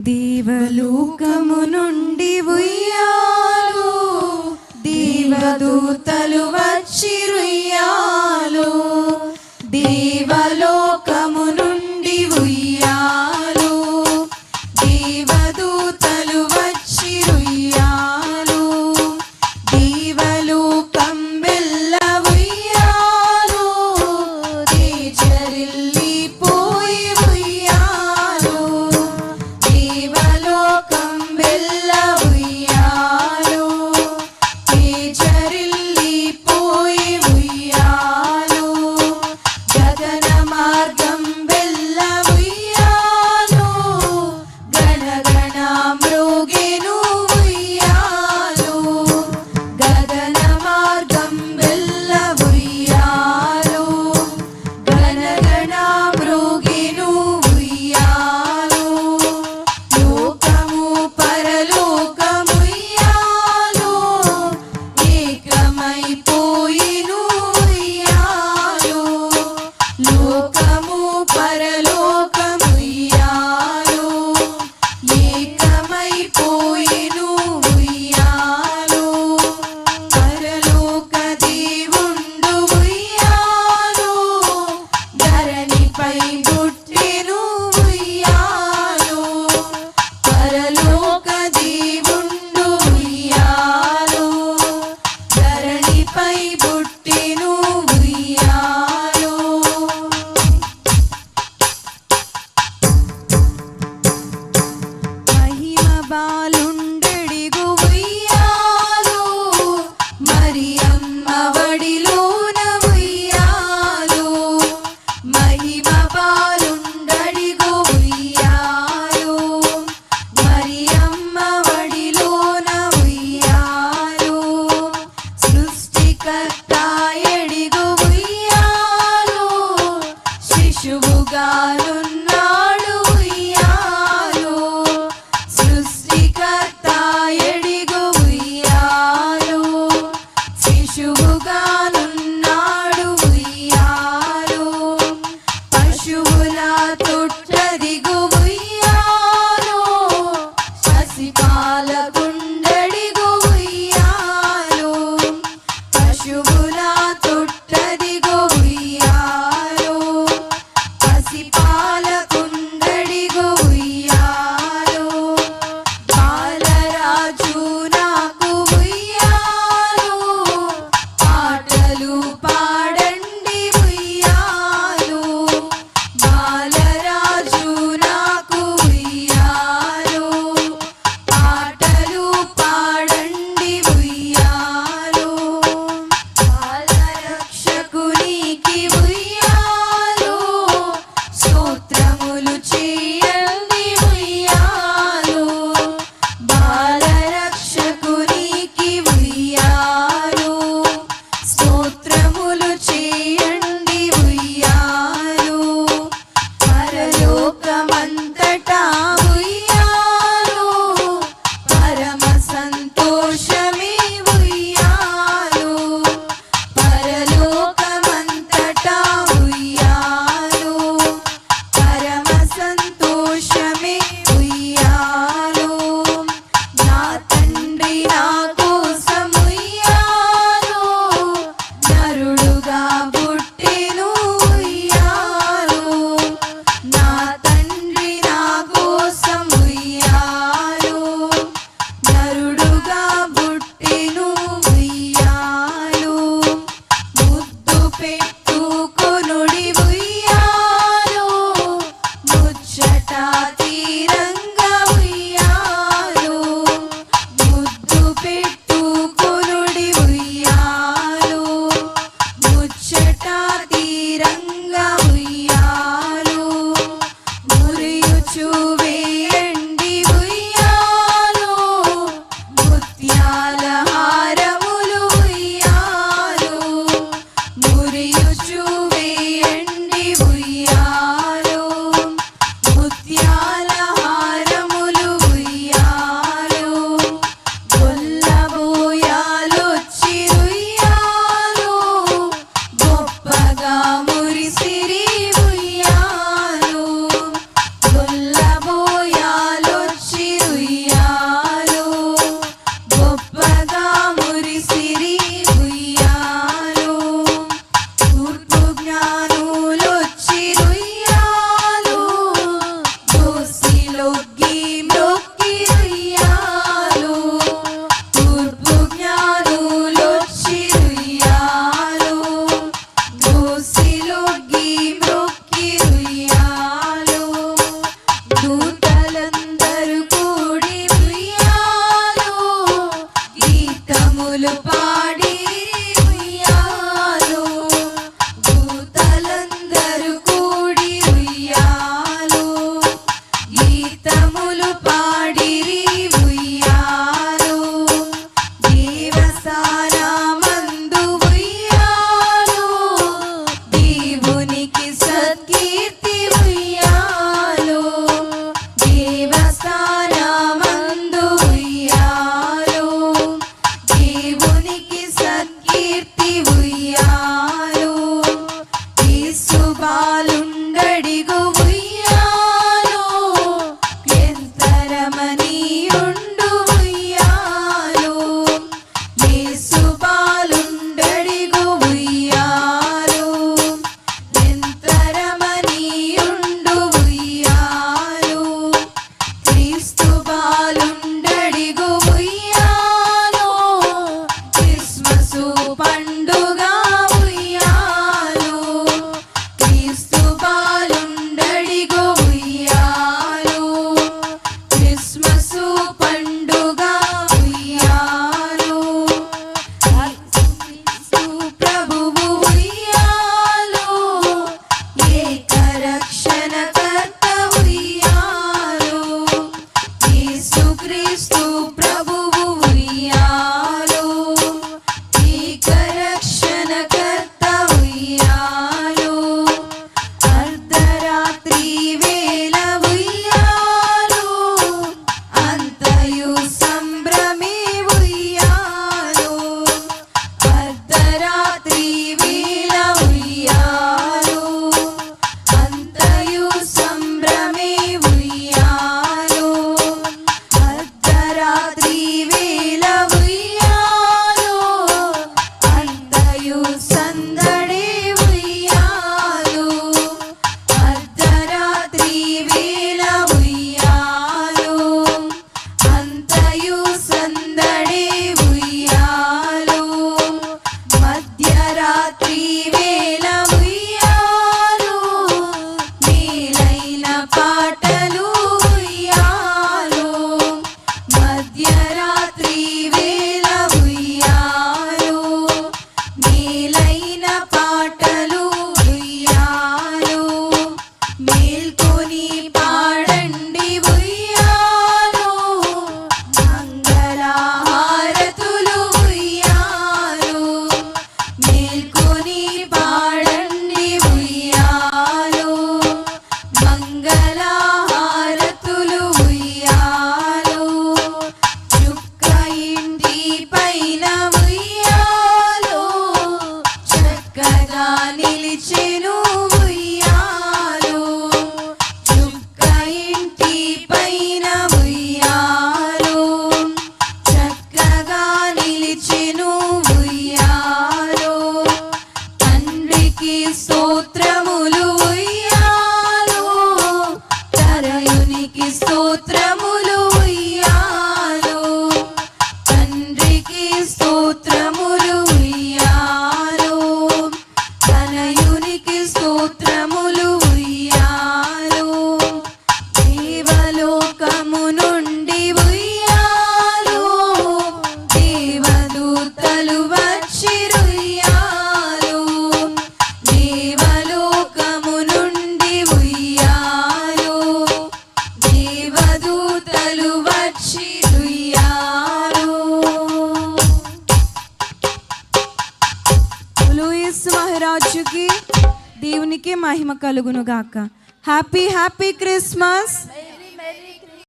దీవలోకము నుండి ఉయ్యాలు దీవదూతలు వచ్చి రుయ్యాలు పశువుల తొట్టదిగు feeling Cristo. unique so true. దేవునికి మహిమ కలుగును గాక హ్యాపీ హ్యాపీ క్రిస్మస్